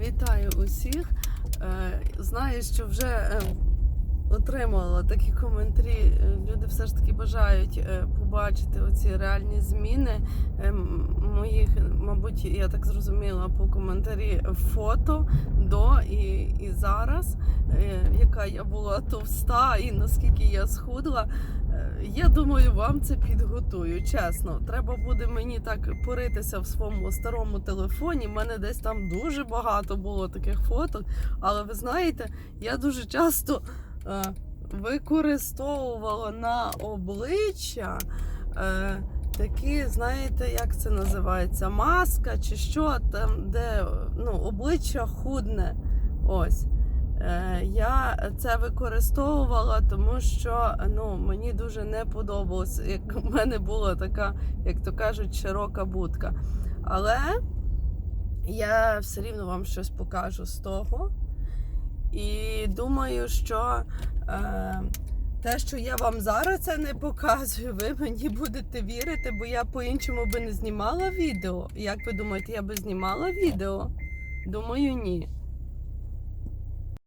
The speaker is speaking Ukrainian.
Вітаю усіх. Е, Знаю, що вже е, отримала такі коментарі. Е, Люди все ж таки бажають побачити оці реальні зміни моїх, мабуть, я так зрозуміла по коментарі фото до і, і зараз, яка я була товста і наскільки я схудла. Я думаю, вам це підготую. Чесно, треба буде мені так поритися в своєму старому телефоні. У мене десь там дуже багато було таких фоток. Але ви знаєте, я дуже часто е, використовувала на обличчя. Е, Такі, знаєте, як це називається? Маска чи що там, де ну, обличчя худне. Ось. Е, Я це використовувала, тому що ну, мені дуже не подобалось, як у мене була така, як то кажуть, широка будка. Але я все рівно вам щось покажу з того. І думаю, що е, те, що я вам зараз це не показую, ви мені будете вірити, бо я по-іншому би не знімала відео. Як ви думаєте, я би знімала відео? Думаю, ні.